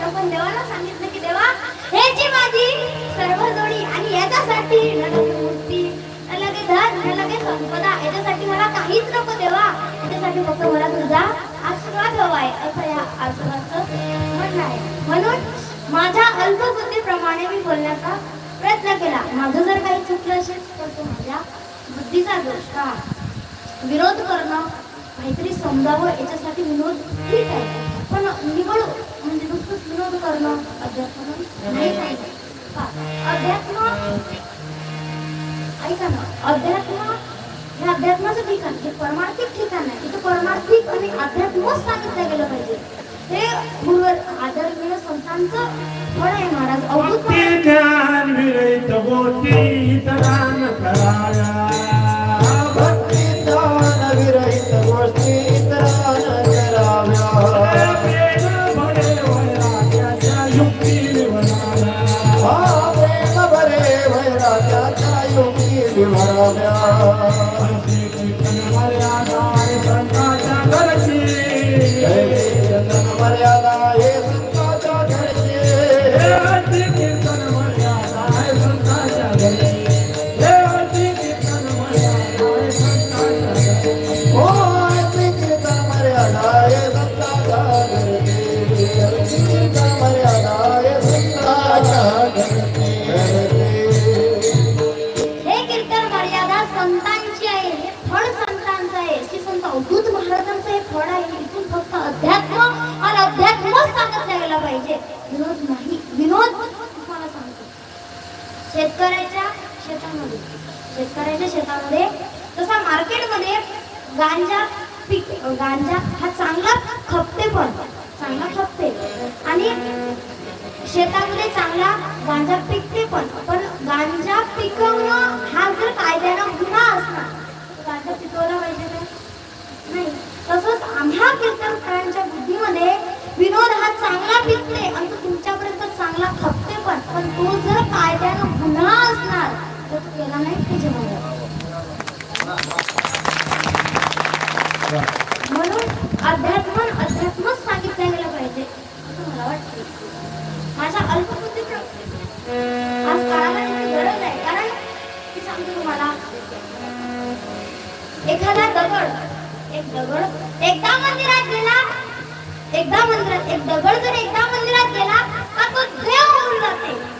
नाही पण देवाला सांगितलं की देवा ह्याची माझी सर्वजोडी आणि याच्यासाठी लगे मूर्ती न लगे धन लगे संपदा याच्यासाठी मला काहीच नको देवा. याच्यासाठी फक्त मला तुझा आशीर्वाद हवा आहे असं या आशीर्वादचं म्हणणं आहे. म्हणून माझ्या अल्पबुद्धीप्रमाणे मी बोलण्याचा प्रयत्न केला. माझं जर काही चुकलं असेल तर तो माझ्या बुद्धीचा दोष का विरोध करणं काहीतरी समजावं याच्यासाठी विनोद ठीक आहे. पण निवडू विनोद करणं अध्यात्म नाही पाहिजे अध्यात्म ऐका ना अध्यात्म हे अध्यात्माचं ठिकाण हे परमार्थिक ठिकाण आहे. इथं परमार्थिक आणि अध्यात्मच सांगितलं गेलं पाहिजे. हे गुरुवर आदरणीय संतांचं फळ आहे महाराज. अवधूत भरे वैराग्याच्या योगी विभराव्या मर्यादा हे संताच्या कीर्तन मर्यादा हे घरची. कीर्तन मर्यादा हे संताच्या हो, मर्यादा हे संताच्या विनोद नाही विनोद तुम्हाला सांगतो. शेतकऱ्याच्या शेतामध्ये शेतकऱ्याच्या शेतामध्ये तसा मार्केटमध्ये गांजा पीक गांजा हा चांगला खपते पण चांगला खपते. आणि शेतामध्ये चांगला गांजा पिकते पण पण गांजा पिकवणं हा जर कायद्यानं गुन्हा असला तर गांजा पिकवला पाहिजे का नाही तसंच आम्हा कीर्तनकारांच्या बुद्धीमध्ये विनोद हा चांगला पिकते आणि तो तुमच्यापर्यंत चांगला खपते पण पण तो जर कायद्यानं गुन्हा असणार तर त्याला नाही ते जेवण म्हणून अध्यात्म अध्यात्मच सांगितलं गेलं पाहिजे असं मला वाटतं. माझ्या अल्पबुद्धी आज काळाला गरज आहे कारण मी सांगतो तुम्हाला. एखादा दगड एक दगड एकदा मंदिरात गेला एकदा मंदिरात एक दगड जर एकदा मंदिरात गेला का तो देव होऊन जाते.